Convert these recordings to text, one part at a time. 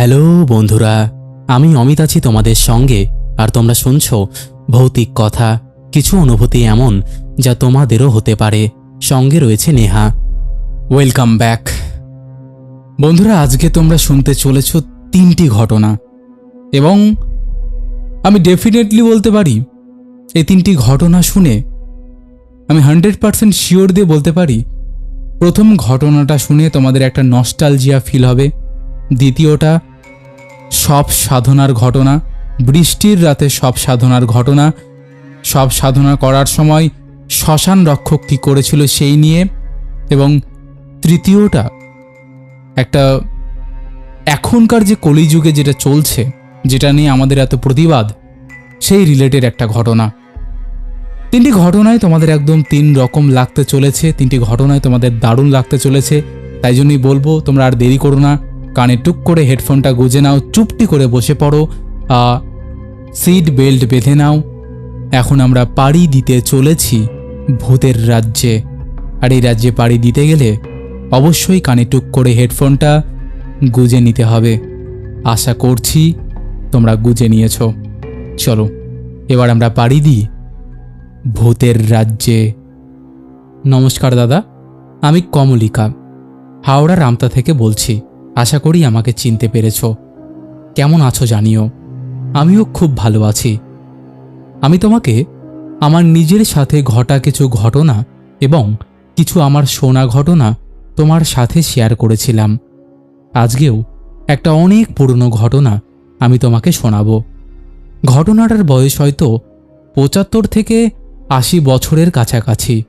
Hello বন্ধুরা, আমি অমিত আছি তোমাদের সঙ্গে, আর তোমরা শুনছ ভৌতিক কথা, কিছু অনুভূতি এমন যা তোমাদেরও হতে পারে। সঙ্গে রয়েছে নেহা। ওয়েলকাম ব্যাক বন্ধুরা, আজকে তোমরা শুনতে চলেছ তিনটি ঘটনা, এবং আমি ডেফিনেটলি বলতে পারি, এই তিনটি ঘটনা শুনে আমি হান্ড্রেড পারসেন্ট শিওর দিয়ে বলতে পারি, প্রথম ঘটনাটা শুনে তোমাদের একটা নস্টালজিয়া ফিল হবে, দ্বিতীয়টা সব সাধনার ঘটনা, বৃষ্টির রাতে সব সাধনার ঘটনা, সব সাধনা করার সময় শ্মশান রক্ষক কী করেছিল সেই নিয়ে এবং তৃতীয়টা, একটা এখনকার যে কলিযুগে যেটা চলছে, যেটা নিয়ে আমাদের এত প্রতিবাদ, সেই রিলেটেড একটা ঘটনা। তিনটি ঘটনায় তোমাদের একদম তিন রকম লাগতে চলেছে, তিনটি ঘটনায় তোমাদের দারুণ লাগতে চলেছে, তাই জন্যই বলব তোমরা আর দেরি করো না। কানে টুক করে হেডফোনটা গুজে নাও, চুপটি করে বসে পড়ো সিট বেল্ট বেঁধে নাও। এখন আমরা পাড়ি দিতে চলেছি ভূতের রাজ্যে। আর এই রাজ্যে পাড়ি দিতে গেলে অবশ্যই কানে টুক করে হেডফোনটা গুজে নিতে হবে। আশা করছি তোমরা গুজে নিয়েছ। চলো, এবার আমরা পাড়ি দিই ভূতের রাজ্যে। নমস্কার দাদা, আমি কমলিকা, হাওড়া রামতা থেকে বলছি। আশা করি আমাকে চিনতে পেরেছ। কেমন আছো জানিও। আমিও খুব ভালো আছি। আমি তোমাকে আমার নিজের সাথে ঘটা কিছু ঘটনা এবং কিছু আমার শোনা ঘটনা তোমার সাথে শেয়ার করেছিলাম। আজকেও একটা অনেক পুরনো ঘটনা আমি তোমাকে শোনাব। ঘটনাটার বয়স হয়তো পঁচাত্তর থেকে আশি বছরের কাছাকাছি।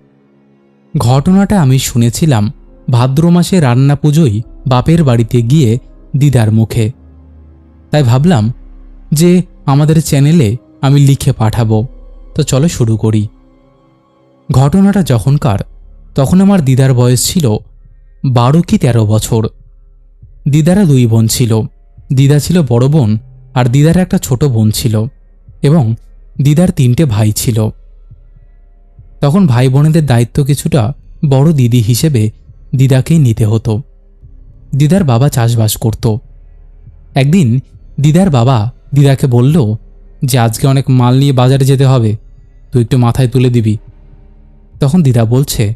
ঘটনাটা আমি শুনেছিলাম ভাদ্র মাসে রান্না পুজোই বাপের বাড়িতে গিয়ে দিদার মুখে। তাই ভাবলাম যে আমাদের চ্যানেলে আমি লিখে পাঠাবো। তো চলো শুরু করি। ঘটনাটা যখনকার, তখন আমার দিদার বয়স ছিল বারো কি তেরো বছর। দিদারা দুই বোন ছিল। দিদা ছিল বড় বোন আর দিদার একটা ছোট বোন ছিল এবং দিদার তিনটে ভাই ছিল। তখন ভাই বোনেদের দায়িত্ব কিছুটা বড় দিদি হিসেবে দিদাকেই নিতে হতো। দিদার বাবা চাষবাস করত। একদিন দিদার বাবা দিদাকে বলল, যে আজকে অনেক মাল নিয়ে বাজারে যেতে হবে, তুই একটু মাথায় তুলে দিবি। তখন দিদা বলছে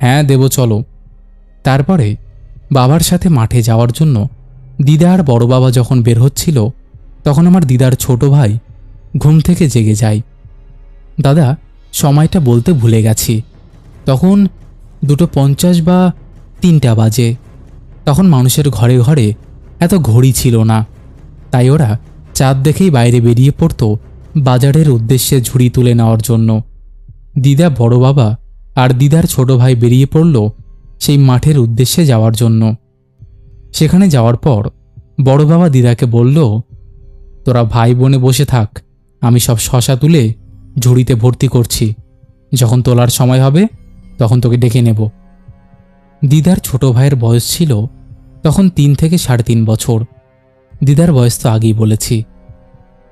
হ্যাঁ দেব, চলো। তারপরে বাবার সাথে মাঠে যাওয়ার জন্য দিদা আর বড় বাবা যখন বের হচ্ছিল, তখন আমার দিদার ছোট ভাই ঘুম থেকে জেগে যায়। দাদা, সময়টা বলতে ভুলে গেছি। তখন দুটো পঞ্চাশ বা তিনটা বাজে। তখন মানুষের ঘরে ঘরে এত ঘড়ি ছিল না। তাই ওরা চাঁদ দেখেই বাইরে বেরিয়ে পড়তো বাজারের উদ্দেশ্যে ঝুড়ি তুলে নেওয়ার জন্য। দিদা বড় বাবা আর দিদার ছোট ভাই বেরিয়ে পড়ল সেই মাঠের উদ্দেশ্যে যাওয়ার জন্য। সেখানে যাওয়ার পর বড় বাবা দিদাকে বলল, তোরা ভাই বোনে বসে থাক, আমি সব শশা তুলে ঝুড়িতে ভর্তি করছি। যখন তোলার সময় হবে, তখন তোকে ডেকে নেব। দিদার ছোট ভাইয়ের বয়স ছিল তখন তিন থেকে সাড়ে তিন বছর। দিদার বয়স তো আগেই বলেছি।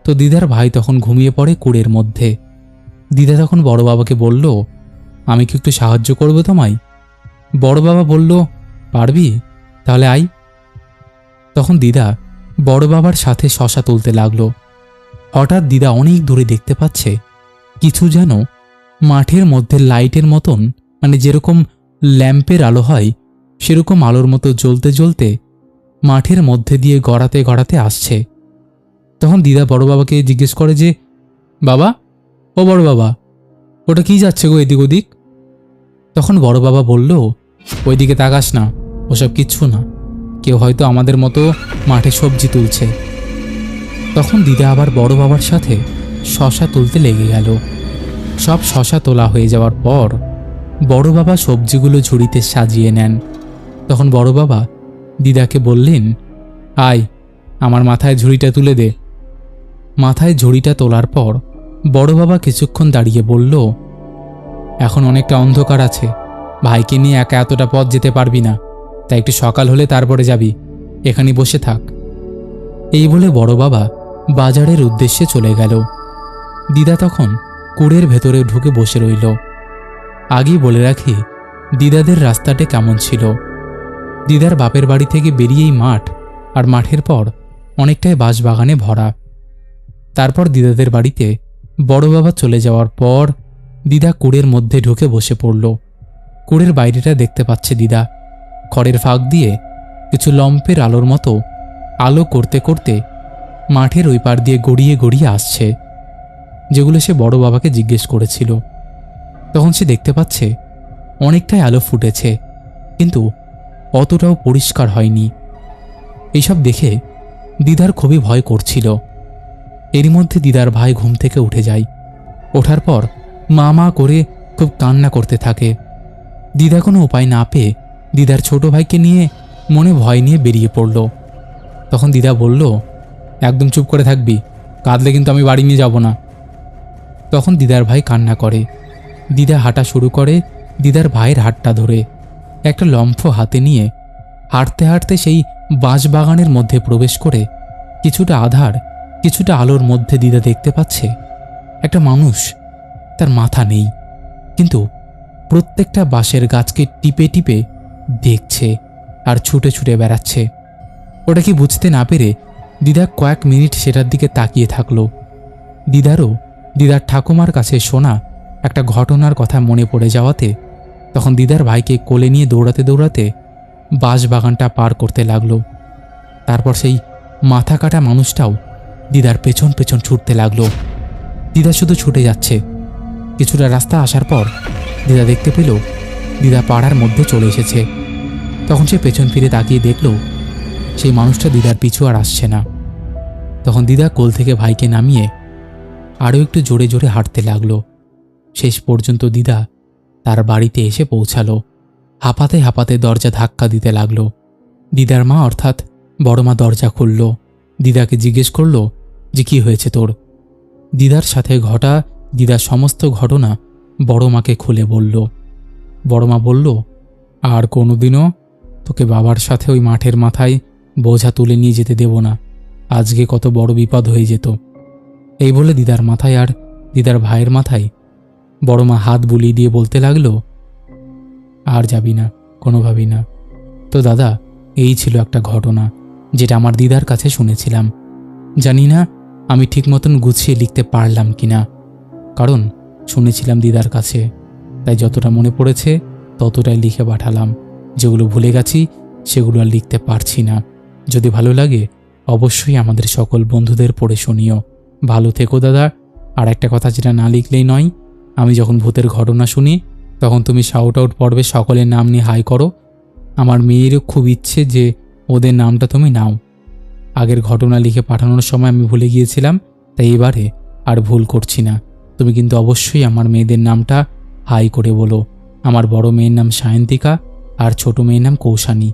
তো দিদার ভাই তখন ঘুমিয়ে পড়ে কুড়ের মধ্যে। দিদা তখন বড় বাবাকে বলল, আমি কি একটু সাহায্য করব তোমায়? বড় বাবা বলল, পারবি? তাহলে আই তখন দিদা বড় বাবার সাথে শশা তুলতে লাগল। হঠাৎ দিদা অনেক দূরে দেখতে পাচ্ছে। কিছু যেন মাঠের মধ্যে লাইটের মতন মানে যেরকম ল্যাম্পের আলো হয় সেরকম আলোর মতো জ্বলতে জ্বলতে মাঠের মধ্যে দিয়ে গড়াতে গড়াতে আসছে। তখন দিদা বড় বাবাকে জিজ্ঞেস করে যে, বাবা, ও বড় বাবা, ওটা কি যাচ্ছে গো এদিক ওদিক? তখন বড় বাবা বলল, ওইদিকে তাকাস না, ওসব কিচ্ছু না, কেউ হয়তো আমাদের মতো মাঠে সবজি তুলছে। তখন দিদা আবার বড় বাবার সাথে শশা তুলতে লেগে গেল। সব শশা তোলা হয়ে যাওয়ার পর বড় বাবা সবজিগুলো ঝুড়িতে সাজিয়ে নেন। তখন বড় বাবা দিদাকে বললেন, আয়, আমার মাথায় ঝুড়িটা তুলে দে। মাথায় ঝুড়িটা তোলার পর বড় বাবা কিছুক্ষণ দাঁড়িয়ে বলল, এখন অনেকটা অন্ধকার আছে। ভাইকে নিয়ে একা এতটা পথ যেতে পারবি না। তাই একটু সকাল হলে তারপরে যাবি। এখানে বসে থাক। এই বলে বড় বাবা বাজারের উদ্দেশ্যে চলে গেল। দিদা তখন কুড়ের ভেতরে ঢুকে বসে রইল। আগেই বলে রাখি, দিদাদের রাস্তাটা কেমন ছিল। দিদার বাপের বাড়ি থেকে বেরিয়েই মাঠ আর মাঠের পর অনেকটাই বাঁশবাগানে ভরা। তারপর দিদাদের বাড়িতে বড় বাবা চলে যাওয়ার পর দিদা কুড়ের মধ্যে ঢুকে বসে পড়ল। কুড়ের বাইরেটা দেখতে পাচ্ছে দিদা। খড়ের ফাঁক দিয়ে কিছু লম্পের আলোর মতো আলো করতে করতে মাঠের ওই পার দিয়ে গড়িয়ে গড়িয়ে আসছে, যেগুলো সে বড় বাবাকে জিজ্ঞেস করেছিল। তখন সে দেখতে পাচ্ছে অনেকটাই আলো ফুটেছে, কিন্তু অতটাও পরিষ্কার হয়নি। এইসব দেখে দিদার খুবই ভয় করছিল। এরই মধ্যে দিদার ভাই ঘুম থেকে উঠে যায়। ওঠার পর মা মা করে খুব কান্না করতে থাকে। দিদা কোনো উপায় না পেয়ে দিদার ছোট ভাইকে নিয়ে মনে ভয় নিয়ে বেরিয়ে পড়ল। তখন দিদা বলল, একদম চুপ করে থাকবি, কাঁদলে কিন্তু আমি বাড়ি নিয়ে যাব না। তখন দিদার ভাই কান্না করে। দিদা হাঁটা শুরু করে, দিদার ভাইয়ের হাতটা ধরে। একটা লম্ফ হাতে নিয়ে হাঁটতে হাঁটতে সেই বাঁশবাগানের মধ্যে প্রবেশ করে কিছুটা আধার, কিছুটা আলোর মধ্যে দিদা দেখতে পাচ্ছে। একটা মানুষ, তার মাথা নেই, কিন্তু প্রত্যেকটা বাঁশের গাছকে টিপে টিপে দেখছে আর ছুটে ছুটে বেড়াচ্ছে। ওটা কি বুঝতে না পেরে দিদা কয়েক মিনিট সেটার দিকে তাকিয়ে থাকল। দিদারও, দিদার ঠাকুমার কাছে শোনা একটা ঘটনার কথা মনে পড়ে যাওয়াতে তখন দিদার ভাইকে কোলে নিয়ে দৌড়াতে দৌড়াতে বাঁশবাগানটা পার করতে লাগল। তারপর সেই মাথা কাটা মানুষটাও দিদার পেছন পেছন ছুটতে লাগল। দিদা শুধু ছুটে যাচ্ছে। কিছুটা রাস্তা আসার পর দিদা দেখতে পেল দিদা পাড়ার মধ্যে চলে এসেছে। তখন সে পেছন ফিরে তাকিয়ে দেখল সেই মানুষটা দিদার পিছু আর আসছে না। তখন দিদা কোল থেকে ভাইকে নামিয়ে আরও একটু জোরে জোরে হাঁটতে লাগল। শেষ পর্যন্ত দিদা তার বাড়িতে এসে পৌঁছালো। হাঁপাতে হাঁপাতে দরজা ধাক্কা দিতে লাগল। দিদার মা অর্থাৎ বড় মা দরজা খুলল। দিদাকে জিজ্ঞেস করল যে, কি হয়েছে তোর? দিদার সাথে ঘটা দিদার সমস্ত ঘটনা বড় মাকে খুলে বলল। বড় মা বলল, আর কোনোদিনও তোকে বাবার সাথে ওই মাঠের মাথায় বোঝা তুলে নিয়ে যেতে দেব না। আজকে কত বড় বিপদ হয়ে যেত। এই বলে দিদার মাথায় আর দিদার ভাইয়ের মাথায় বড় মা হাত বুলিয়ে দিয়ে বলতে লাগল, আর যাবি না, কোনোভাবেই না। তো দাদা, এই ছিল একটা ঘটনা, যেটা আমার দিদার কাছে শুনেছিলাম। জানি না আমি ঠিক মতন গুছিয়ে লিখতে পারলাম কি না কারণ শুনেছিলাম দিদার কাছে। তাই যতটা মনে পড়েছে, ততটাই লিখে পাঠালাম। যেগুলো ভুলে গেছি, সেগুলো আর লিখতে পারছি না। যদি ভালো লাগে, অবশ্যই আমাদের সকল বন্ধুদের পড়ে শুনিও। ভালো থেকো দাদা, আর একটা কথা যেটা না লিখলেই নয় আমি যখন ভূতের ঘটনা শুনি, তখন তুমি শাউট আউট পর্বে সকলের নাম নিয়ে হাই করো। আমার মেয়েরও খুব ইচ্ছে যে ওদের নামটা তুমি নাও। আগের ঘটনা লিখে পাঠানোর সময় আমি ভুলে গিয়েছিলাম, তাই এবারে আর ভুল করছি না। তুমি কিন্তু অবশ্যই আমার মেয়েদের নামটা হাই করে বলো। আমার বড় মেয়ের নাম সায়ন্তিকা আর ছোট মেয়ের নাম কৌশানী।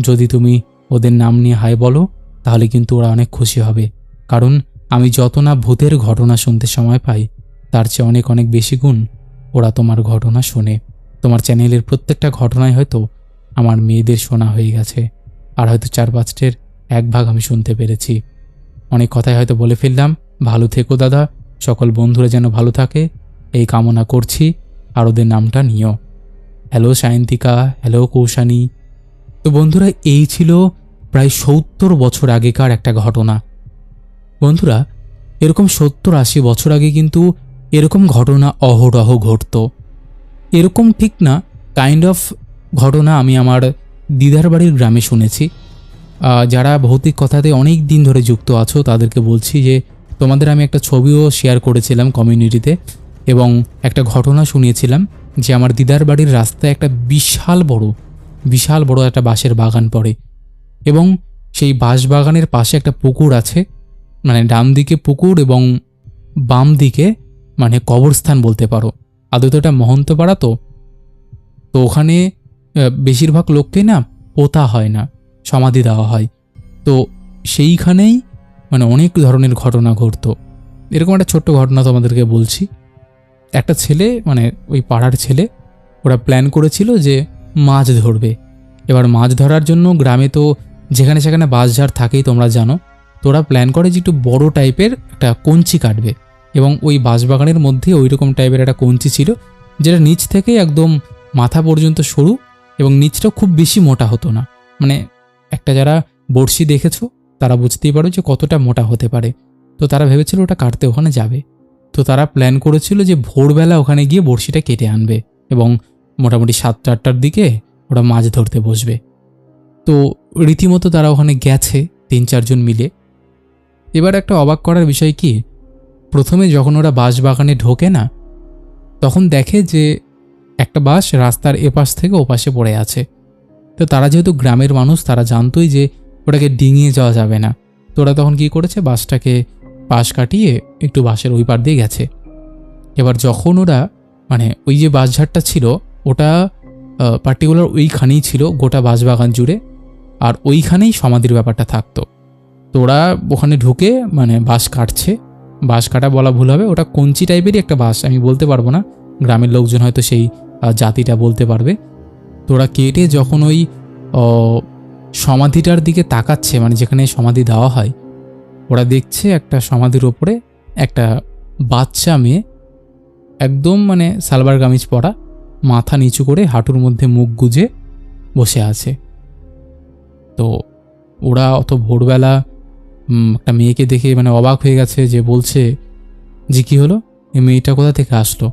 যদি তুমি ওদের নাম নিয়ে হাই বলো, তাহলে কিন্তু ওরা অনেক খুশি হবে। কারণ আমি যত না ভূতের ঘটনা শুনতে সময় পাই তার চেয়ে অনেক অনেক বেশি গুণ ওরা তোমার ঘটনা শোনে। তোমার চ্যানেলের প্রত্যেকটা ঘটনায় হয়তো আমার মেয়েদের শোনা হয়ে গেছে, আর হয়তো চার পাঁচটের এক ভাগ আমি শুনতে পেরেছি। অনেক কথাই হয়তো বলে ফেললাম, ভালো থেকো দাদা, সকল বন্ধুরা যেন ভালো থাকে, এই কামনা করছি, আর ওদের নামটা নিও। Hello Sayantika, hello Koushani. তো বন্ধুরা, এই ছিল প্রায় সত্তর বছর আগেকার একটা ঘটনা। বন্ধুরা, এরকম সত্তর আশি বছর আগে কিন্তু এরকম ঘটনা অহরহ ঘটত। এরকম ঠিক না কাইন্ড অফ ঘটনা আমি আমার দিদার বাড়ির গ্রামে শুনেছি। যারা ভৌতিক কথাতে অনেক দিন ধরে যুক্ত আছো, তাদেরকে বলছি যে, তোমাদের আমি একটা ছবিও শেয়ার করেছিলাম কমিউনিটিতে এবং একটা ঘটনা শুনিয়েছিলাম যে, আমার দিদার বাড়ির রাস্তায় একটা বিশাল বড় বিশাল বড় একটা বাঁশের বাগান পড়ে এবং সেই বাঁশ বাগানের পাশে একটা পুকুর আছে। মানে ডান দিকে পুকুর এবং বাম দিকে মানে কবরস্থান বলতে পারো। আদৌ তো এটা মহন্তপাড়া তো? তো ওখানে বেশিরভাগ লোককে না পোতা হয় না, সমাধি দেওয়া হয়। তো সেইখানেই মানে অনেক ধরনের ঘটনা ঘটতো। এরকম একটা ছোট্ট ঘটনা তোমাদেরকে বলছি। একটা ছেলে মানে ওই পাড়ার ছেলে, ওরা প্ল্যান করেছিল যে মাছ ধরবে। এবার মাছ ধরার জন্য গ্রামে তো যেখানে সেখানে বাঁশঝাড় থাকেই তোমরা জানো। তো ওরা প্ল্যান করে যে একটু বড় টাইপের একটা কঞ্চি কাটবে। এবং ওই বাঁশবাগানের মধ্যে ওই রকম টাইপের একটা কঞ্চি ছিল, যেটা নিচ থেকে একদম মাথা পর্যন্ত সরু এবং নিচটাও খুব বেশি মোটা হতো না। মানে একটা যারা বড়শি দেখেছ, তারা বুঝতেই পারো যে কতটা মোটা হতে পারে। তো তারা ভেবেছিল ওটা কাটতে ওখানে যাবে। তো তারা প্ল্যান করেছিল যে ভোরবেলা ওখানে গিয়ে বড়শিটা কেটে আনবে এবং মোটামুটি সাতটা আটটার দিকে ওরা মাছ ধরতে বসবে। তো রীতিমতো তারা ওখানে গেছে তিন চারজন মিলে। এবার একটা অবাক করার বিষয় কি প্রথমে যখন ওরা বাঁশ বাগানে ঢোকে না, তখন দেখে যে একটা বাস রাস্তার এপাশ থেকে ওপাশে পড়ে আছে। তো তারা যেহেতু গ্রামের মানুষ, তারা জানতোই যে ওটাকে ডিঙিয়ে যাওয়া যাবে না। তো ওরা তখন কী করেছে বাসটাকে পাশ কাটিয়ে একটু বাসের ওই পার দিয়ে গেছে। এবার যখন ওরা মানে ওই যে বাঁশঝাড়টা ছিল, ওটা পার্টিকুলার ওইখানেই ছিল, গোটা বাঁশবাগান জুড়ে, আর ওইখানেই সমাধির ব্যাপারটা থাকতো। তো ওরা ওখানে ঢুকে মানে বাঁশ কাটছে বাঁশ কাটা বলা ভুল হবে। ওটা কঞ্চি টাইপেরই একটা বাঁশ, আমি বলতে পারব না। গ্রামের লোকজন হয়তো সেই জাতিটা বলতে পারবে। তো ওরা কেটে যখন ওই সমাধিটার দিকে তাকাচ্ছে মানে যেখানে সমাধি দেওয়া হয়, ওরা দেখছে একটা সমাধির ওপরে একটা বাচ্চা মেয়ে, একদম মানে সালবার কামিজ পরা, মাথা নিচু করে হাঁটুর মধ্যে মুখ গুজে বসে আছে। তো ওরা অত ভোরবেলা একটা মেয়েকে দেখে মানে অবাক হয়ে গেছে যে বলছে যে কি হলো? এই মেয়েটা কোথা থেকে আসলো?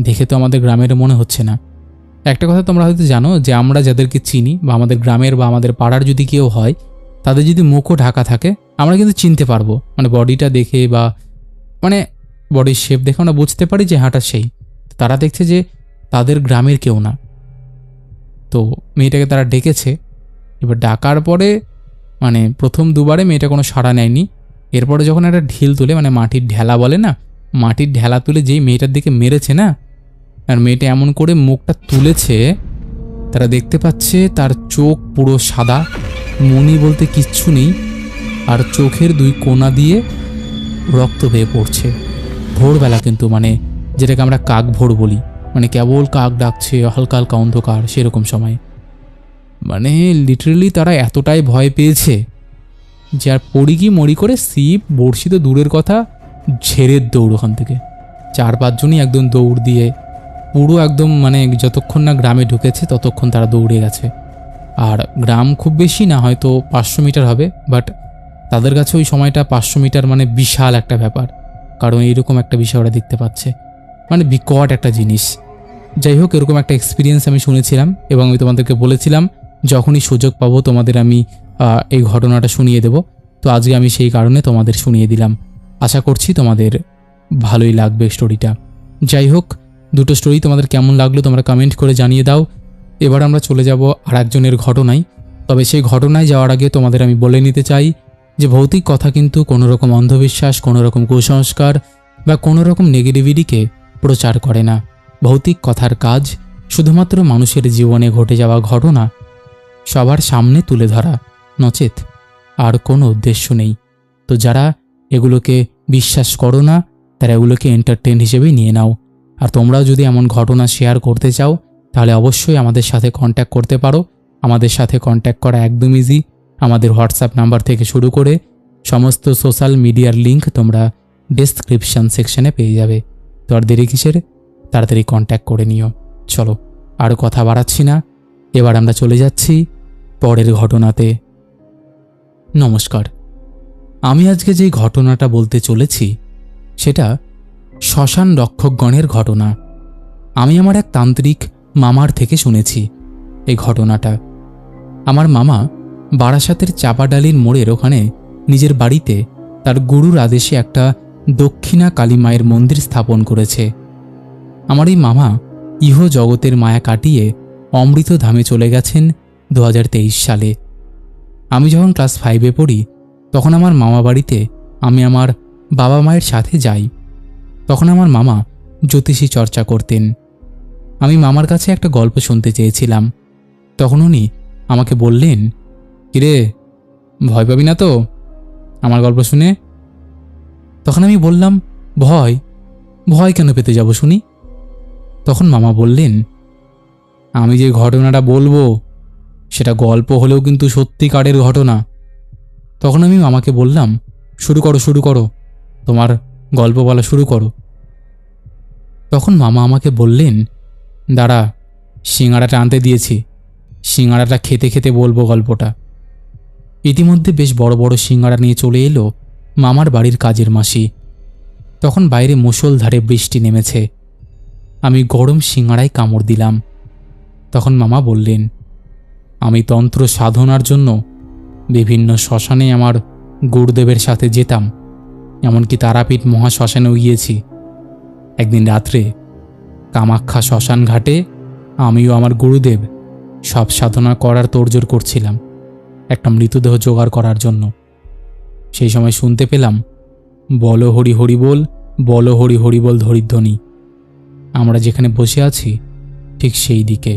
দেখে তো আমাদের গ্রামের মনে হচ্ছে না। একটা কথা তোমরা হয়তো জানো যে আমরা যাদেরকে চিনি বা আমাদের গ্রামের বা আমাদের পাড়ার যদি কেউ হয়, তাদের যদি মুখও ঢাকা থাকে, আমরা কিন্তু চিনতে পারব। মানে বডিটা দেখে বা মানে বডির শেপ দেখে আমরা বুঝতে পারি যে হাঁটা সেই। তারা দেখছে যে তাদের গ্রামের কেউ না। তো মেয়েটাকে তারা ডেকেছে। এবার ডাকার পরে মানে প্রথম দুবারে মেয়েটা কোনো সাড়া নেয়নি। এরপরে যখন একটা ঢিল তুলে মানে মাটির ঢেলা বলে না, মাটির ঢেলা তুলে যেই মেয়েটার দিকে মেরেছে না, আর মেয়েটা এমন করে মুখটা তুলেছে, তারা দেখতে পাচ্ছে তার চোখ পুরো সাদা, মনি বলতে কিচ্ছু নেই, আর চোখের দুই কোনা দিয়ে রক্ত বেয়ে পড়ছে। ভোরবেলা কিন্তু মানে যেটাকে আমরা কাক ভোর বলি মানে কেবল কাক ডাকছে, হালকা হালকা অন্ধকার, সেরকম সময়। মানে লিটারেলি তারা এতটাই ভয় পেয়েছে যে আর পড়ি কি মরি করে সিপ বড়শি তো দূরের কথা ঝেড়ে দৌড় ওখান থেকে। চার পাঁচজনই একদম দৌড় দিয়ে পুরো একদম মানে যতক্ষণ না গ্রামে ঢুকেছে ততক্ষণ তারা দৌড়ে গেছে। আর গ্রাম খুব বেশি না, হয়তো পাঁচশো মিটার হবে বাট তাদের কাছে ওই সময়টা পাঁচশো মিটার মানে বিশাল একটা ব্যাপার, কারণ এইরকম একটা বিষয় ওরা দেখতে পাচ্ছে। মানে বিকট একটা জিনিস। যাই হোক, এরকম একটা এক্সপিরিয়েন্স আমি শুনেছিলাম এবং আমি তোমাদেরকে বলেছিলাম যখনই সুযোগ পাবো তোমাদের আমি এই ঘটনাটা শুনিয়ে দেব। তো আজকে আমি সেই কারণে তোমাদের শুনিয়ে দিলাম। আশা করছি তোমাদের ভালোই লাগবে স্টোরিটা। যাই হোক, দুটো স্টোরি তোমাদের কেমন লাগল তোমরা কমেন্ট করে জানিয়ে দাও। এবার আমরা চলে যাব আর একজনের ঘটনায়। তবে সেই ঘটনায় যাওয়ার আগে তোমাদের আমি বলে নিতে চাই যে ভৌতিক কথা কিন্তু কোনো রকম অন্ধবিশ্বাস কোনো রকম কুসংস্কার বা কোনো রকম নেগেটিভিটিকে প্রচার করে না। ভৌতিক কথার কাজ শুধুমাত্র মানুষের জীবনে ঘটে যাওয়া ঘটনা সবার সামনে তুলে ধরা নচেত, আর কোনো উদ্দেশ্য নেই। তো যারা এগুলোকে বিশ্বাস করো না, তারা এগুলোকে এন্টারটেন হিসেবেই নিয়ে নাও। আর তোমরাও যদি এমন ঘটনা শেয়ার করতে চাও, তাহলে অবশ্যই আমাদের সাথে কন্ট্যাক্ট করতে পারো। আমাদের সাথে কন্ট্যাক্ট করা একদম ইজি আমাদের হোয়াটসঅ্যাপ নাম্বার থেকে শুরু করে সমস্ত সোশ্যাল মিডিয়ার লিংক তোমরা ডেসক্রিপশন সেকশনে পেয়ে যাবে। তো আর দেরি কিসের? তাড়াতাড়ি কন্ট্যাক্ট করে নিও। চলো, আর কথা বাড়াচ্ছি না। এবার আমরা চলে যাচ্ছি পরের ঘটনাতে। নমস্কার। আমি আজকে যে ঘটনাটা বলতে চলেছি, সেটা শ্মশান রক্ষকগণের ঘটনা। আমি আমার এক তান্ত্রিক মামার থেকে শুনেছি এই ঘটনাটা। আমার মামা বারাসাতের চাপাডালির মোড়ের ওখানে নিজের বাড়িতে তার গুরুর আদেশে একটা দক্ষিণা কালী মায়ের মন্দির স্থাপন করেছে। আমার এই মামা ইহ জগতের মায়া কাটিয়ে অমৃত ধামে চলে গেছেন দু হাজার তেইশ সালে। আমি যখন ক্লাস ফাইভে পড়ি, তখন আমার মামা বাড়িতে আমি আমার বাবা মায়ের সাথে যাই। তখন আমার মামা জ্যোতিষী চর্চা করতেন। আমি মামার কাছে একটা গল্প শুনতে চেয়েছিলাম। তখন উনি আমাকে বললেন, কিরে, ভয় পাবি না তো? আমার গল্প শুনে? তখন আমি বললাম, ভয় ভয় কেন পেতে যাব শুনি? তখন মামা বললেন আমি যে ঘটনাটা বলব, সেটা গল্প হলেও কিন্তু সত্যিকারের ঘটনা। তখন আমি মামাকে বললাম, শুরু করো শুরু করো, তোমার গল্প বলা শুরু করো। তখন মামা আমাকে বললেন, দাঁড়া সিঙ্গাড়াটা আনতে দিয়েছি সিঙ্গাড়াটা খেতে খেতে বলব গল্পটা। ইতিমধ্যে বেশ বড় বড় সিঙ্গারা নিয়ে চলে এলো মামার বাড়ির কাজের মাসি। তখন বাইরে মুষলধারে বৃষ্টি নেমেছে। আমি গরম সিঙ্গারায় কামড় দিলাম। তখন মামা বললেন, আমি তন্ত্র সাধনার জন্য বিভিন্ন শ্মশানে আমার গুরুদেবের সাথে যেতাম, এমনকি তারাপীঠ মহাশ্মশানেও গিয়েছি। একদিন রাত্রে কামাখ্যা শ্মশান ঘাটে আমিও আমার গুরুদেব সব সাধনা করার তোড়জোড় করছিলাম, একটা মৃতদেহ জোগাড় করার জন্য। সেই সময় শুনতে পেলাম, বল হরি হরি বল বল হরি হরি বল ধরিধ্বনি। আমরা যেখানে বসে আছি, ঠিক সেই দিকে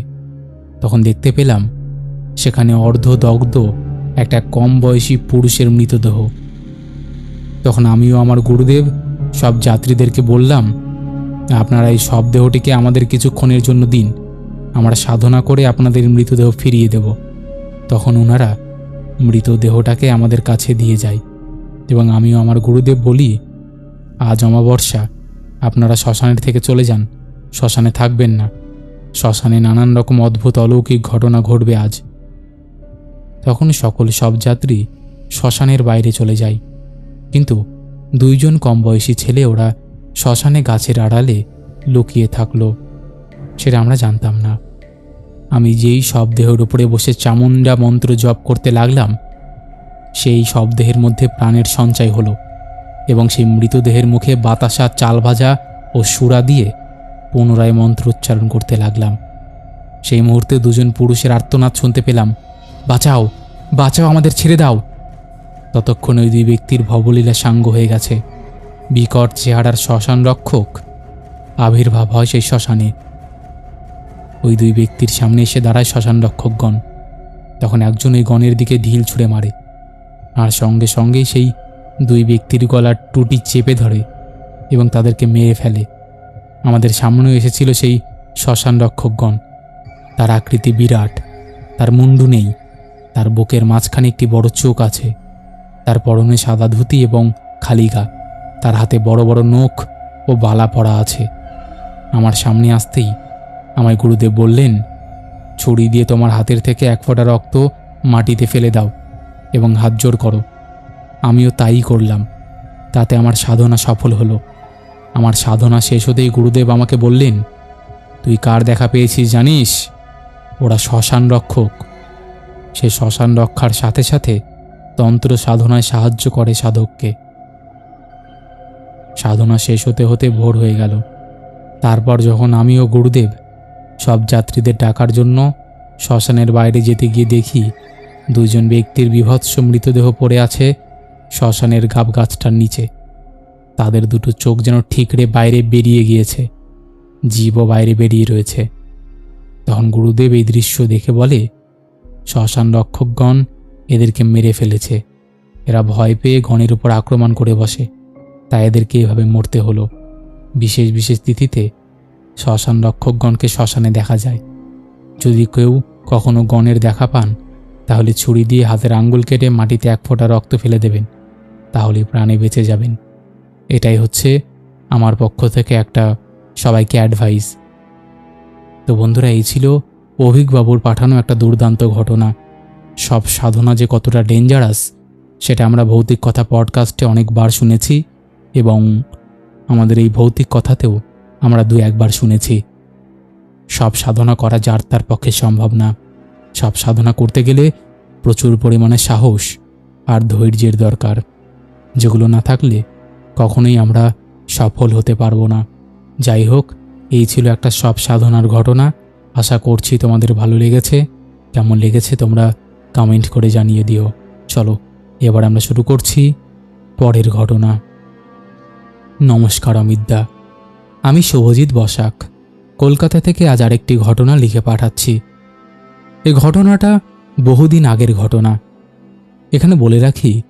তখন দেখতে পেলাম সেখানে অর্ধদগ্ধ একটা কম বয়সী পুরুষের মৃতদেহ। তখন আমিও আমার গুরুদেব সব যাত্রীদেরকে বললাম, আপনারা এই সব দেহটিকে আমাদের কিছুক্ষণের জন্য দিন, আমরা সাধনা করে আপনাদের মৃতদেহ ফিরিয়ে দেব। তখন ওনারা মৃতদেহটাকে আমাদের কাছে দিয়ে যায় এবং আমিও আমার গুরুদেব বলি, আজ অমাবর্ষা আপনারা শ্মশানের থেকে চলে যান, শ্মশানে থাকবেন না। শ্মশানে নানান রকম অদ্ভুত অলৌকিক ঘটনা ঘটবে আজ। তখন সকল সব যাত্রী শ্মশানের বাইরে চলে যায়। কিন্তু দুইজন কম বয়সী ছেলে ওরা শ্মশানে গাছের আড়ালে লুকিয়ে থাকল। সেটা আমরা জানতাম না। আমি যেই শবদেহের উপরে বসে চামুন্ডা মন্ত্র জপ করতে লাগলাম, সেই শবদেহের মধ্যে প্রাণের সঞ্চয় হলো এবং সেই মৃতদেহের মুখে বাতাসা, চাল ভাজা ও সুরা দিয়ে পুনরায় মন্ত্র উচ্চারণ করতে লাগলাম। সেই মুহূর্তে দুজন পুরুষের আর্তনাদ শুনতে পেলাম। বাঁচাও বাঁচাও আমাদের ছেড়ে দাও। ততক্ষণ ওই দুই ব্যক্তির ভবলীলা সাঙ্গ হয়ে গেছে। বিকট চেহারার শ্মশান রক্ষক, আবির্ভাব হয় সেই শ্মশানে। ওই দুই ব্যক্তির সামনে এসে দাঁড়ায় শ্মশান রক্ষকগণ। তখন একজন ওই গণের দিকে ঢিল ছুঁড়ে মারে। আর সঙ্গে সঙ্গেই সেই দুই ব্যক্তির গলার টুটি চেপে ধরে এবং তাদেরকে মেরে ফেলে। আমাদের সামনেও এসেছিল সেই শ্মশান রক্ষকগণ তার আকৃতি বিরাট, তার মুন্ডু নেই, তার বুকের মাঝখানে একটি বড় চোখ আছে, তার পরনে সাদা ধুতি এবং খালি গা তার হাতে বড় বড় নখ ও বালা পড়া আছে। আমার সামনে আসতেই আমায় গুরুদেব বললেন, ছুরি দিয়ে তোমার হাতের থেকে এক ফোঁটা রক্ত মাটিতে ফেলে দাও এবং হাত জোর করো। আমিও তাই করলাম। তাতে আমার সাধনা সফল হলো। আমার সাধনা শেষ হতেই গুরুদেব আমাকে বললেন, তুই কার দেখা পেয়েছিস জানিস? ওরা শ্মশান রক্ষক। সে শ্মশান রক্ষার সাথে সাথে তন্ত্র সাধনায় সাহায্য করে সাধককে। সাধনা শেষ হতে হতে ভোর হয়ে গেল। তারপর যখন আমি ও গুরুদেব সব যাত্রীদের ডাকার জন্য শ্মশানের বাইরে যেতে গিয়ে দেখি দুজন ব্যক্তির বিভৎস মৃতদেহ পড়ে আছে শ্মশানের গাব গাছটার নিচে। তাদের দুটো চোখ যেন ঠিকরে বাইরে বেরিয়ে গিয়েছে, জীবও বাইরে বেরিয়ে রয়েছে। তখন গুরুদেব এই দৃশ্য দেখে বলে, শ্মশান রক্ষকগণ এদেরকে মেরে ফেলেছে। এরা ভয় পেয়ে গণের উপর আক্রমণ করে বসে, তাই এদেরকে এভাবে মরতে হলো। বিশেষ বিশেষ তিথিতে শ্মশান রক্ষকগণকে শ্মশানে দেখা যায়। যদি কেউ কখনো গণের দেখা পান, তাহলে ছুরি দিয়ে হাতের আঙ্গুল কেটে মাটিতে এক ফোঁটা রক্ত ফেলে দেবেন তাহলে প্রাণে বেঁচে যাবেন। এটাই হচ্ছে আমার পক্ষ থেকে একটা সবাইকে অ্যাডভাইস তো বন্ধুরা, এই ছিল অভিকবাবুর পাঠানো একটা দুর্দান্ত ঘটনা। সব সাধনা যে কতটা ডেঞ্জারাস সেটা আমরা ভৌতিক কথা পডকাস্টে অনেকবার শুনেছি এবং আমাদের এই ভৌতিক কথাতেও আমরা দু একবার শুনেছি। সব সাধনা করা যার তার পক্ষে সম্ভব না। সব সাধনা করতে গেলে প্রচুর পরিমাণে সাহস আর ধৈর্যের দরকার। যেগুলো না থাকলে কখনোই আমরা সফল হতে পারব না। যাই হোক, এই ছিল একটা সব সাধনার ঘটনা। আশা করছি তোমাদের ভালো লেগেছে। কেমন লেগেছে তোমরা কমেন্ট করে জানিয়ে দিও। চলো, এবার আমরা শুরু করছি পরের ঘটনা। নমস্কার অমিতদা, আমি শুভজিৎ বসাক। কলকাতা থেকে আজ আরেকটি ঘটনা লিখে পাঠাচ্ছি। এ ঘটনাটা বহুদিন আগের ঘটনা। এখানে বলে রাখি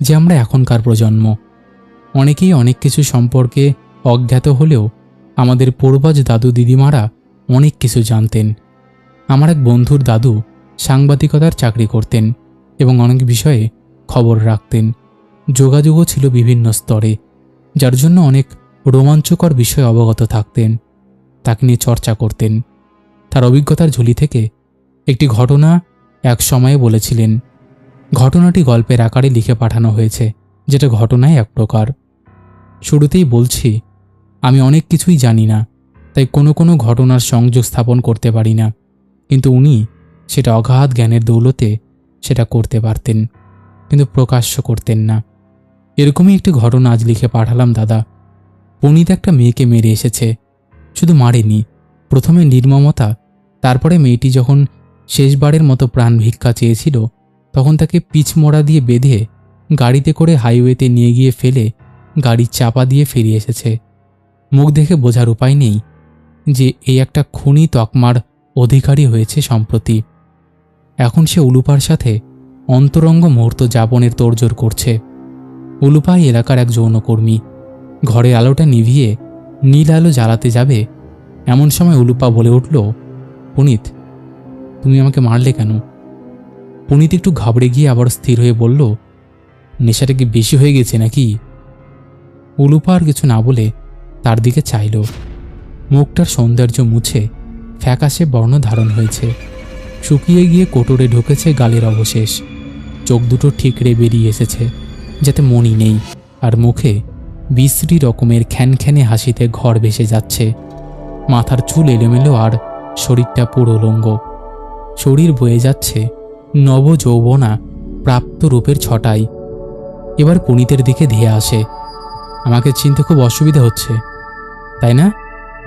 যে আমরা এখনকার প্রজন্ম অনেকেই অনেক কিছু সম্পর্কে অজ্ঞাত হলেও আমাদের পূর্বজ দাদু দিদিমারা অনেক কিছু জানতেন। আমার এক বন্ধুর দাদু সাংবাদিকতার চাকরি করতেন এবং অনেক বিষয়ে খবর রাখতেন। যোগাযোগও ছিল বিভিন্ন স্তরে, যার জন্য অনেক রোমাঞ্চকর বিষয়ে অবগত থাকতেন। তাকে নিয়ে চর্চা করতেন। তার অভিজ্ঞতার ঝুলি থেকে একটি ঘটনা এক সময়ে বলেছিলেন। ঘটনাটি গল্পের আকারে লিখে পাঠানো হয়েছে, যেটা ঘটনায় এক প্রকার। শুরুতেই বলছি, আমি অনেক কিছুই জানি না, তাই কোনো কোনো ঘটনার সংযোগ স্থাপন করতে পারি না। কিন্তু উনি সেটা অগাধ জ্ঞানের দৌলতে সেটা করতে পারতেন, কিন্তু প্রকাশ্য করতেন না। এরকমই একটি ঘটনা আজ লিখে পাঠালাম, দাদা। পুনিত একটা মেয়েকে মেরে এসেছে, শুধু মারেনি, প্রথমে নির্মমতা, তারপরে মেয়েটি যখন শেষবারের মতো প্রাণ ভিক্ষা চেয়েছিল, তখন তাকে পিচমোড়া দিয়ে বেঁধে গাড়িতে করে হাইওয়েতে নিয়ে গিয়ে ফেলে গাড়ির চাপা দিয়ে ফিরিয়ে এসেছে। মুখ দেখে বোঝার উপায় নেই যে এই একটা খুনি তকমার অধিকারী হয়েছে সম্প্রতি। এখন সে উলুপার সাথে অন্তরঙ্গ মুহূর্ত যাপনের তোড়জোড় করছে। উলুপা এলাকার এক যৌনকর্মী। ঘরের আলোটা নিভিয়ে নীল আলো জ্বালাতে যাবে, এমন সময় উলুপা বলে উঠল, পুনিত, তুমি আমাকে মারলে কেন? পুনিত একটু ঘাবড়ে গিয়ে আবার স্থির হয়ে বলল, নেশাটা কি বেশি হয়ে গেছে নাকি? উলুপা আর কিছু না বলে তার দিকে চাইল। মুখটার সৌন্দর্য মুছে ফ্যাকাশে বর্ণ ধারণ হয়েছে। শুকিয়ে গিয়ে কোটরে ঢুকেছে গালের অবশেষ। চোখ দুটো ঠিকরে বেরিয়ে এসেছে, যাতে মনি নেই, আর মুখে বিশ্রী রকমের খ্যানখ্যানে হাসিতে ঘর ভেসে যাচ্ছে। মাথার চুল এলোমেলো আর শরীরটা পুরো লঙ্গ শরীর বয়ে যাচ্ছে নব যৌবনা প্রাপ্ত রূপের ছটাই এবার পুনিতের দিকে ধেয়ে আসে। আমাকে চিনতে খুব অসুবিধা হচ্ছে, তাই না?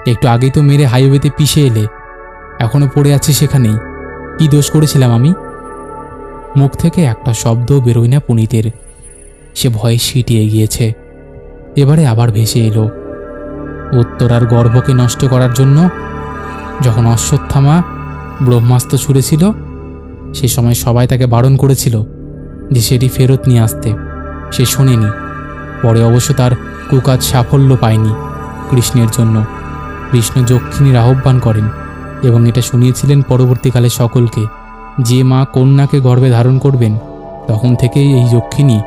একটু আগেই তো মেরে হাইওয়েতে পিষে এলে, এখনও পড়ে আছি সেখানেই। কি দোষ করেছিলাম আমি? মুখ থেকে একটা শব্দও বেরোয় না পুনিতের। সে ভয়ে সিটিয়ে গিয়েছে। এবারে আবার ভেসে এলো। উত্তরার গর্ভকে নষ্ট করার জন্য যখন অশ্বত্থামা ব্রহ্মাস্ত্র ছুঁড়েছিল, সে সময় সবাই তাকে বারণ করেছিল যে সেটি ফেরত নিয়ে আসতে। সে শোনেনি। পরে অবশ্য তার কুকাজ সাফল্য পায়নি কৃষ্ণের জন্য। কৃষ্ণ যক্ষিণীর আহ্বান করেন এবং এটা শুনিয়েছিলেন পরবর্তীকালে সকলকে। যে মা কন্যাকে গর্ভে ধারণ করবেন, তখন থেকেই এই যক্ষিণী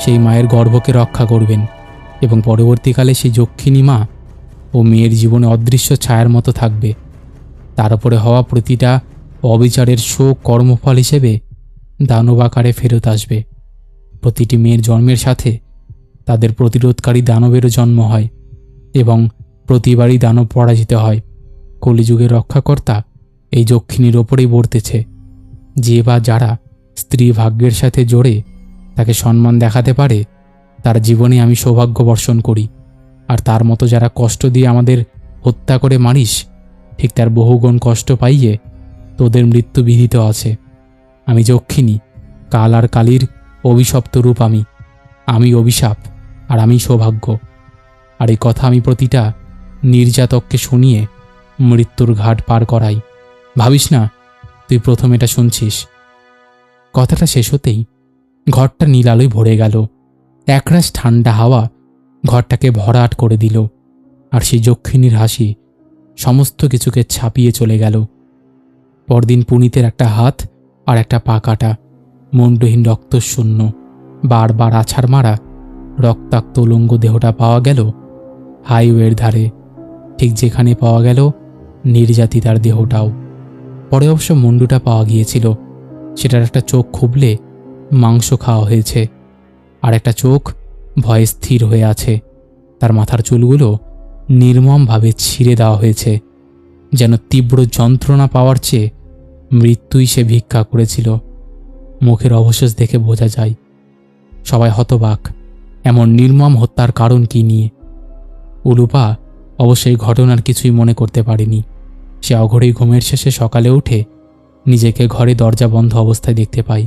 সেই মায়ের গর্ভকে রক্ষা করবেন এবং পরবর্তীকালে সেই যক্ষিণী মা ও মেয়ের জীবনে অদৃশ্য ছায়ার মতো থাকবে। তার উপরে হওয়া প্রতিটা অবিচারের শোক কর্মফল হিসেবে দানব আকারে ফেরত আসবে। প্রতিটি মেয়ের জন্মের সাথে তাদের প্রতিরোধকারী দানবেরও জন্ম হয় এবং প্রতিবারই দানব পরাজিত হয়। কলিযুগের রক্ষাকর্তা এই যক্ষিণীর ওপরেই বর্তেছে। যে বা যারা স্ত্রী ভাগ্যের সাথে জোড়ে তাকে সম্মান দেখাতে পারে, তার জীবনে আমি সৌভাগ্য বর্ষণ করি। আর তার মতো যারা কষ্ট দিয়ে আমাদের হত্যা করে মারিস, ঠিক তার বহুগুণ কষ্ট পাইয়ে তোদের মৃত্যু বিধিত আছে। আমি যক্ষিণী, কাল আর কালীর অভিশপ্ত রূপ আমি। আমি অভিশাপ। আর আমি সৌভাগ্য। আর এই কথা আমি প্রতিটা নির্যাতককে শুনিয়ে মৃত্যুর ঘাট পার করাই। ভাবিস না, তুই প্রথম এটা শুনছিস। কথাটা শেষ হতেই ঘরটা নীল আলোয় ভরে গেল। একরাশ ঠান্ডা হাওয়া ঘরটাকে ভরাট করে দিল, আর সেই যক্ষিণীর হাসি সমস্ত কিছুকে ছাপিয়ে চলে গেল। পরদিন পুনিতের একটা হাত আর একটা পা কাটা, মুন্ডহীন রক্তশূন্য, বারবার আছাড় মারা রক্তাক্ত উলঙ্গ দেহটা পাওয়া গেল হাইওয়ের ধারে। ঠিক যেখানে পাওয়া গেল নির্যাতি তার দেহটাও। পরে অবশ্য মুন্ডুটা পাওয়া গিয়েছিল। সেটার একটা চোখ খুবলে মাংস খাওয়া হয়েছে। আর একটা চোখ ভয়ে স্থির হয়ে আছে। তার মাথার চুলগুলো নির্মমভাবে ছিঁড়ে দেওয়া হয়েছে। যেন তীব্র যন্ত্রণা পাওয়ার চেয়ে মৃত্যুই সে ভিক্ষা করেছিল। মুখের অবশেষ দেখে বোঝা যায়, সবাই হতবাক। এমন নির্মম হত্যার কারণ কি নিয়ে? উলুপা অবশ্যই ঘটনার কিছুই মনে করতে পারেনি। সে অঘরেই ঘুমের শেষে সকালে উঠে নিজেকে ঘরে দরজা বন্ধ অবস্থায় দেখতে পায়।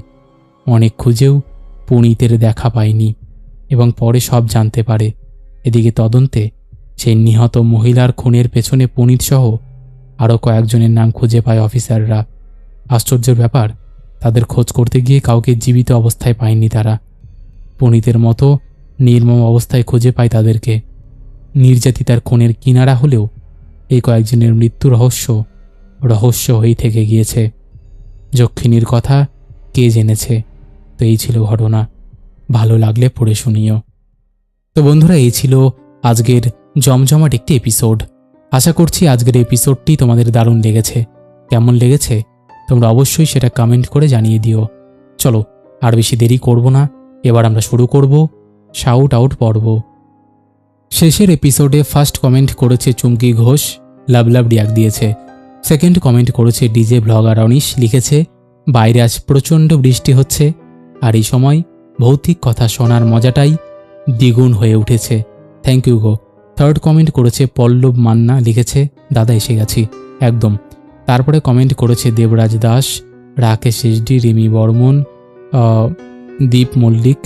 অনেক খুঁজেও পুনিতের দেখা পায়নি এবং পরে সব জানতে পারে। এদিকে তদন্তে সেই নিহত মহিলার খুনের পেছনে পুনিত সহ আরও কয়েকজনের নাম খুঁজে পায় অফিসাররা। আশ্চর্যের ব্যাপার, তাদের খোঁজ করতে গিয়ে কাউকে জীবিত অবস্থায় পায়নি তারা। পুনিতের মতো নির্মম অবস্থায় খুঁজে পায় তাদেরকে। নির্যাতিতার খুনের কিনারা হলেও এই কয়েকজনের মৃত্যু রহস্য রহস্য হয়েই থেকে গিয়েছে। যক্ষিণীর কথা কে জেনেছে? তো এই ছিল ঘটনা। ভালো লাগলে পড়ে শুনিও। তো বন্ধুরা, এই ছিল আজকের জমজমাট একটি এপিসোড। আশা করছি আজকের এপিসোডটি তোমাদের দারুণ লেগেছে। কেমন লেগেছে? তোমরা অবশ্যই সেটা কমেন্ট করে জানিয়ে দিও। চলো, আর বেশি দেরি করব না। এবার আমরা শুরু করব শাউট আউট পর্ব শেষের এপিসোডে ফার্স্ট কমেন্ট করেছে চুমকি ঘোষ, লাভ লাভ রিয়াক দিয়েছে। সেকেন্ড কমেন্ট করেছে ডিজে ব্লগার অনিশ, লিখেছে, বাইরে আজ প্রচণ্ড বৃষ্টি হচ্ছে, আর এই সময় ভৌতিক কথা শোনার মজাটাই দ্বিগুণ হয়ে উঠেছে। থ্যাংক ইউ গো। থার্ড কমেন্ট করেছে পল্লব মান্না, লিখেছে, দাদা এসে গেছি। একদম। তারপরে কমেন্ট করেছে দেবরাজ দাস, রাকেশ এসডি রিমি বর্মন দীপ মল্লিক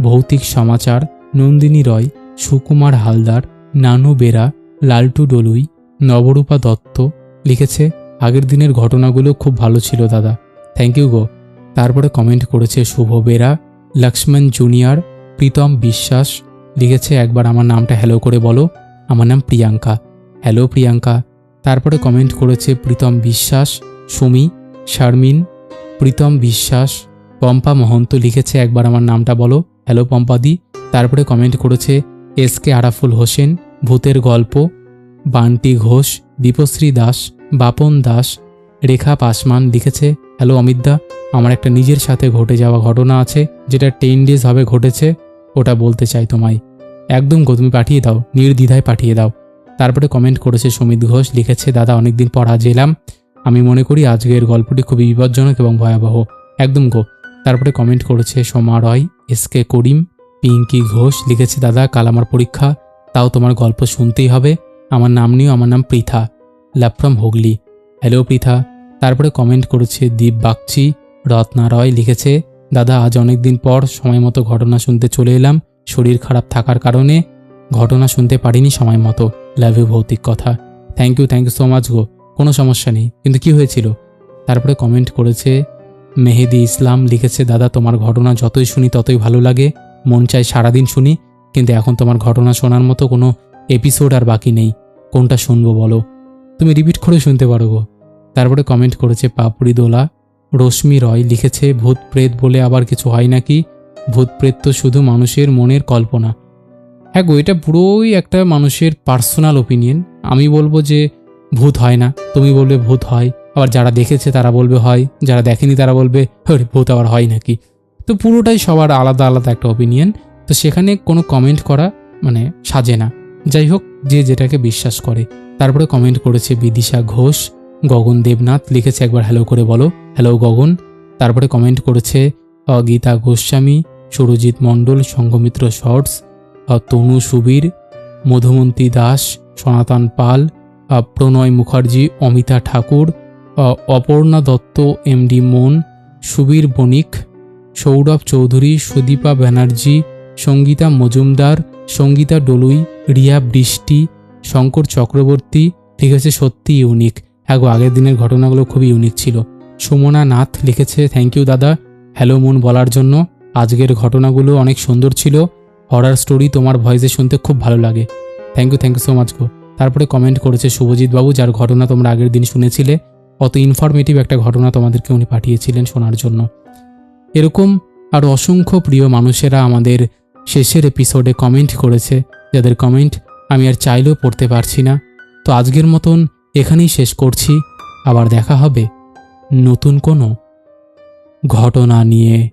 ভৌতিক সমাচার, নন্দিনী রয়, সুকুমার হালদার, নানু বেরা, লালটু ডলুই, নবরূপা দত্ত লিখেছে, আগের দিনের ঘটনাগুলো খুব ভালো ছিল দাদা। থ্যাংক ইউ গো। তারপরে কমেন্ট করেছে, শুভ বেরা, লক্ষ্মণ জুনিয়র প্রীতম বিশ্বাস লিখেছে, একবার আমার নামটা হ্যালো করে বলো। আমার নাম প্রিয়াঙ্কা। হ্যালো প্রিয়াঙ্কা। তারপরে কমেন্ট করেছে, প্রীতম বিশ্বাস, সুমি, শারমিন, প্রীতম বিশ্বাস, পম্পা মহন্ত লিখেছে, একবার আমার নামটা বলো। হ্যালো পম্পাদি, তারপরে কমেন্ট করেছে, এস কে আরাফুল হোসেন, ভূতের গল্প, বান্টি ঘোষ, দীপশ্রী দাস, বাপন দাস, রেখা পাসমান লিখেছে, হ্যালো অমিতদা, আমার একটা নিজের সাথে ঘটে যাওয়া ঘটনা আছে, যেটা টেন ডেজ হবে ঘটেছে, ওটা বলতে চাই তোমায়। একদম গো, তুমি পাঠিয়ে দাও, নির্দ্বিধায় পাঠিয়ে দাও। তারপরে কমেন্ট করেছে সুমিত ঘোষ, লিখেছে, দাদা, অনেকদিন পর আজ এলাম। আমি মনে করি আজকের গল্পটি খুবই বিপজ্জনক এবং ভয়াবহ। একদম গো। তারপরে কমেন্ট করেছে সোমা রয় এস কে করিম, পিঙ্কি ঘোষ লিখেছে, দাদা, কাল আমার পরীক্ষা। তাও তোমার গল্প শুনতেই হবে। আমার নাম নিয়েও আমার নাম Pritha. Love from Hooghly. Hello, Pritha. তারপরে কমেন্ট করেছে দীপ বাগচি। রত্না রয় লিখেছে, দাদা, আজ অনেক দিন পর সময় মতো ঘটনা শুনতে চলে এলাম। শরীর খারাপ থাকার কারণে ঘটনা শুনতে পারিনি সময় মতো। লাভ ইউ ভৌতিক কথা। Thank you thank you so much গো। কোনো সমস্যা নেই। কিন্তু কি হয়েছিল? তারপরে কমেন্ট করেছে মেহেদি ইসলাম লিখেছে, দাদা, তোমার ঘটনা যতই শুনি, ততই ভালো লাগে। মন চাই সারাদিন শুনি, কিন্তু এখন তোমার ঘটনা শোনার মতো কোনো এপিসোড আর বাকি নেই। কোনটা শুনব বলো? তুমি রিপিট করে শুনতে পারো গো। তারপরে কমেন্ট করেছে, পাপড়ি দোলা, রশ্মি রয় লিখেছে, ভূত প্রেত বলে আবার কিছু হয় নাকি? ভূত প্রেত তো শুধু মানুষের মনের কল্পনা। হ্যাঁ গো, এটা পুরোই একটা মানুষের পার্সোনাল ওপিনিয়ন আমি বলব যে, ভূত হয় না। তুমি বলবে, ভূত হয়। আবার যারা দেখেছে তারা বলবে, হয়। যারা দেখেনি তারা বলবে হরে ভূত আবার হয় নাকি? তো পুরোটাই সবার আলাদা আলাদা একটা অপিনিয়ন তো সেখানে কোনো কমেন্ট করা মানে সাজে না। যাই হোক, যে যেটাকে বিশ্বাস করে। তারপরে কমেন্ট করেছে বিদিশা ঘোষ, গগন দেবনাথ, লিখেছে একবার হ্যালো করে বলো। হ্যালো গগন। তারপরে কমেন্ট করেছে গীতা গোস্বামী, সুরজিৎ মণ্ডল সঙ্গমিত্র শর্টস তনু সুবীর, মধুমন্তী দাস, সনাতন পাল প্রণয় মুখার্জি, অমিতা ঠাকুর অপর্ণা দত্ত এমডি মন সুবীর বণিক, সৌরভ চৌধুরী, সুদীপা ব্যানার্জি, সঙ্গীতা মজুমদার, সঙ্গীতা ডলুই, রিয়া বৃষ্টি, শঙ্কর চক্রবর্তী, ঠিক আছে, সত্যি ইউনিক হ্যাঁ আগের দিনের ঘটনাগুলো খুবই ইউনিক ছিল। সুমনা নাথ লিখেছে থ্যাংক ইউ দাদা। হ্যালো মন বলার জন্য। আজকের ঘটনাগুলো অনেক সুন্দর ছিল। হরার স্টোরি তোমার ভয়েসে শুনতে খুব ভালো লাগে। Thank you thank you so much গো। তারপরে কমেন্ট করেছে শুভজিৎ বাবু, যার ঘটনা তোমরা আগের দিন শুনেছিলে। অত ইনফরমেটিভ একটা ঘটনা তোমাদেরকে উনি পাঠিয়েছিলেন শোনার জন্য। এরকম আর অসংখ্য প্রিয় মানুষেরা আমাদের শেষের এপিসোডে কমেন্ট করেছে, যাদের কমেন্ট আমি আর চাইলেও পড়তে পারছি না। তো আজকের মতন এখানেই শেষ করছি, আবার দেখা হবে নতুন কোনো ঘটনা নিয়ে।